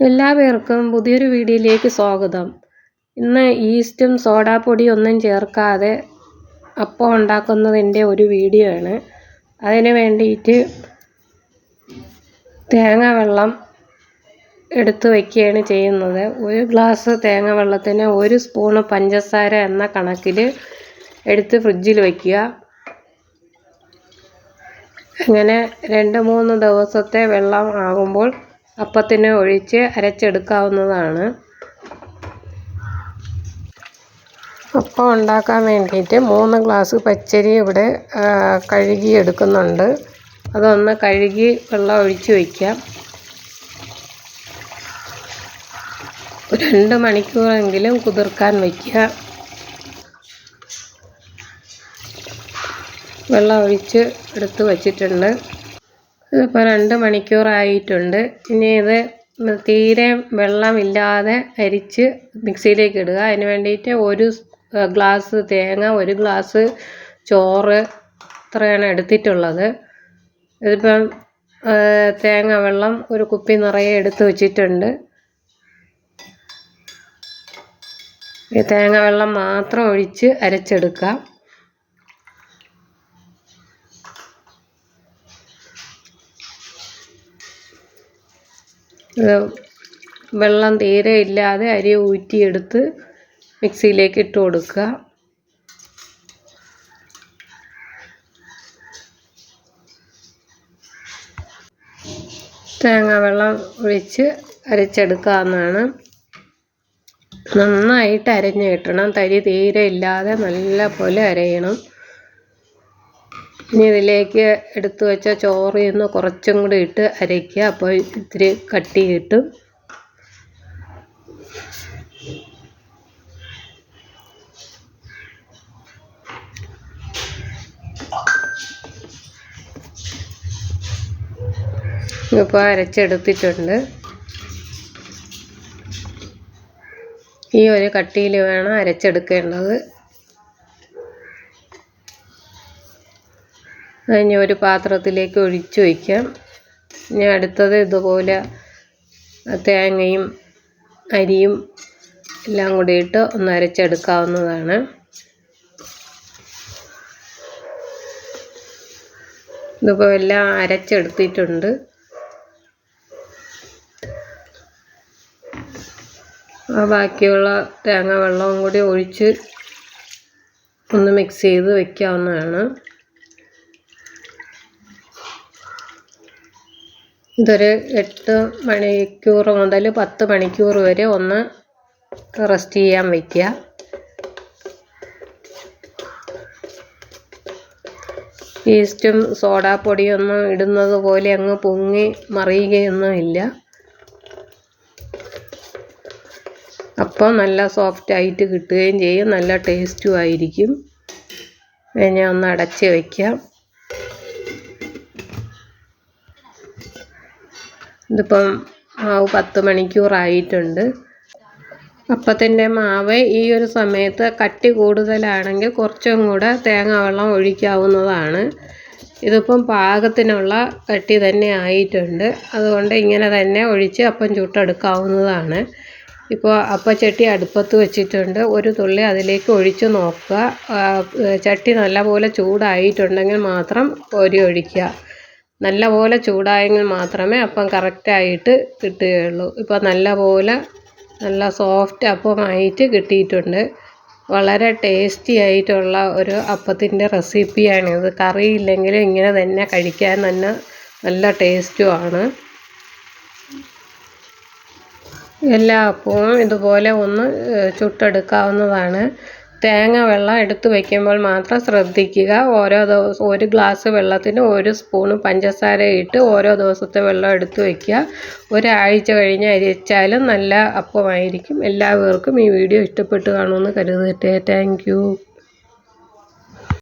എല്ലാവർക്കും പുതിയൊരു വീഡിയോയിലേക്ക് സ്വാഗതം. ഇന്ന് ഈസ്റ്റും സോഡാപ്പൊടി ഒന്നും ചേർക്കാതെ അപ്പം ഉണ്ടാക്കുന്നതിന്റെ ഒരു വീഡിയോ ആണ്. അതിന് വേണ്ടിയിട്ട് തേങ്ങ വെള്ളം എടുത്ത് വയ്ക്കുകയാണ് ചെയ്യുന്നത്. ഒരു ഗ്ലാസ് തേങ്ങ വെള്ളത്തിന് ഒരു സ്പൂണ് പഞ്ചസാര എന്ന കണക്കിൽ എടുത്ത് ഫ്രിഡ്ജിൽ വയ്ക്കുക അങ്ങനെ രണ്ട് മൂന്ന് ദിവസത്തെ വെള്ളം ആകുമ്പോൾ അപ്പത്തിന് ഒഴിച്ച് അരച്ചെടുക്കാവുന്നതാണ്. അപ്പം ഉണ്ടാക്കാൻ വേണ്ടിയിട്ട് മൂന്ന് ഗ്ലാസ് പച്ചരി ഇവിടെ കഴുകി എടുക്കുന്നുണ്ട് അതൊന്ന് കഴുകി വെള്ളം ഒഴിച്ച് വയ്ക്കാം. രണ്ട് മണിക്കൂറെങ്കിലും കുതിർക്കാൻ വയ്ക്കുക. വെള്ളം ഒഴിച്ച് എടുത്ത് വച്ചിട്ടുണ്ട്. ഇതിപ്പോൾ രണ്ട് മണിക്കൂറായിട്ടുണ്ട്. ഇനി ഇത് തീരെ വെള്ളമില്ലാതെ അരിച്ച് മിക്സിയിലേക്ക് ഇടുക. അതിന് വേണ്ടിയിട്ട് ഒരു ഗ്ലാസ് തേങ്ങ ഒരു ഗ്ലാസ് ചോറ് ഇത്രയാണ് എടുത്തിട്ടുള്ളത്. ഇതിപ്പം തേങ്ങ വെള്ളം ഒരു കുപ്പി നിറയെ എടുത്ത് വച്ചിട്ടുണ്ട്. ഈ തേങ്ങ വെള്ളം മാത്രം ഒഴിച്ച് അരച്ചെടുക്കാം. വെള്ളം തീരെ ഇല്ലാതെ അരി ഊറ്റിയെടുത്ത് മിക്സിയിലേക്ക് ഇട്ട് കൊടുക്കുക. തേങ്ങ വെള്ളം ഒഴിച്ച് അരച്ചെടുക്കാവുന്നതാണ്. നന്നായിട്ട് അരഞ്ഞു കിട്ടണം. തരി തീരെ ഇല്ലാതെ നല്ല പോലെ അരയണം. ഇനി ഇതിലേക്ക് എടുത്തു വെച്ച ചോറിൽ നിന്ന് കുറച്ചും കൂടി ഇട്ട് അരയ്ക്കുക. അപ്പോൾ ഇത്തിരി കട്ടി കിട്ടും. ഇപ്പോൾ അരച്ചെടുത്തിട്ടുണ്ട്. ഈ ഒരു കട്ടിയിൽ വേണം അരച്ചെടുക്കേണ്ടത്. അതിന് ഒരു പാത്രത്തിലേക്ക് ഒഴിച്ച് വയ്ക്കാം. ഇനി അടുത്തത് ഇതുപോലെ തേങ്ങയും അരിയും എല്ലാം കൂടി ഇട്ട് ഒന്ന് അരച്ചെടുക്കാവുന്നതാണ്. ഇതിപ്പോൾ എല്ലാം അരച്ചെടുത്തിട്ടുണ്ട്. ബാക്കിയുള്ള തേങ്ങ വെള്ളവും കൂടി ഒഴിച്ച് ഒന്ന് മിക്സ് ചെയ്ത് വയ്ക്കാവുന്നതാണ്. ഇതൊരു എട്ട് മണിക്കൂർ മുതൽ പത്ത് മണിക്കൂർ വരെ ഒന്ന് റെസ്റ്റ് ചെയ്യാൻ വയ്ക്കുക ഈസ്റ്റും സോഡാപ്പൊടിയൊന്നും ഇടുന്നത് പോലെ അങ്ങ് പൊങ്ങി മറിയുകയൊന്നും ഇല്ല. അപ്പോൾ നല്ല സോഫ്റ്റ് ആയിട്ട് കിട്ടുകയും ചെയ്യും. നല്ല ടേസ്റ്റും ആയിരിക്കും. ഞാൻ ഒന്ന് അടച്ച് വയ്ക്കാം ഇതിപ്പം മാവ് പത്ത് മണിക്കൂറായിട്ടുണ്ട്. അപ്പത്തിന്റെ മാവ് ഈ ഒരു സമയത്ത് കട്ടി കൂടുതലാണെങ്കിൽ കുറച്ചും കൂടെ തേങ്ങ വെള്ളം ഒഴിക്കാവുന്നതാണ്. ഇതിപ്പം പാകത്തിനുള്ള കട്ടി തന്നെ ആയിട്ടുണ്ട്. അതുകൊണ്ട് ഇങ്ങനെ തന്നെ ഒഴിച്ച് അപ്പം ചുട്ടെടുക്കാവുന്നതാണ്. ഇപ്പോൾ അപ്പച്ചട്ടി അടുപ്പത്ത് വെച്ചിട്ടുണ്ട്. ഒരു തുള്ളി അതിലേക്ക് ഒഴിച്ച് നോക്കുക. ചട്ടി നല്ലപോലെ ചൂടായിട്ടുണ്ടെങ്കിൽ മാത്രം കോരി ഒഴിക്കുക. നല്ലപോലെ ചൂടായെങ്കിൽ മാത്രമേ അപ്പം കറക്റ്റായിട്ട് കിട്ടുകയുള്ളൂ. നല്ല നല്ലപോലെ നല്ല സോഫ്റ്റ് അപ്പമായിട്ട് കിട്ടിയിട്ടുണ്ട്. വളരെ ടേസ്റ്റി ആയിട്ടുള്ള ഒരു അപ്പത്തിന്റെ റെസിപ്പിയാണിത് കറിയില്ലെങ്കിലും ഇങ്ങനെ തന്നെ കഴിക്കാൻ തന്നെ നല്ല ടേസ്റ്റുമാണ് എല്ലാ അപ്പവും ഇതുപോലെ ഒന്ന് ചുട്ടെടുക്കാവുന്നതാണ്. തേങ്ങ വെള്ളം എടുത്തു വയ്ക്കുമ്പോൾ മാത്രം ശ്രദ്ധിക്കുക. ഓരോ ദിവസം ഒരു ഗ്ലാസ് വെള്ളത്തിന് ഒരു സ്പൂണ് പഞ്ചസാര ഇട്ട് ഓരോ ദിവസത്തെ വെള്ളം എടുത്തു വയ്ക്കുക ഒരാഴ്ച കഴിഞ്ഞ് അരിച്ചാലും നല്ല അപ്പമായിരിക്കും. എല്ലാവർക്കും ഈ വീഡിയോ ഇഷ്ടപ്പെട്ട് കാണുമെന്ന് കരുതട്ടെ താങ്ക്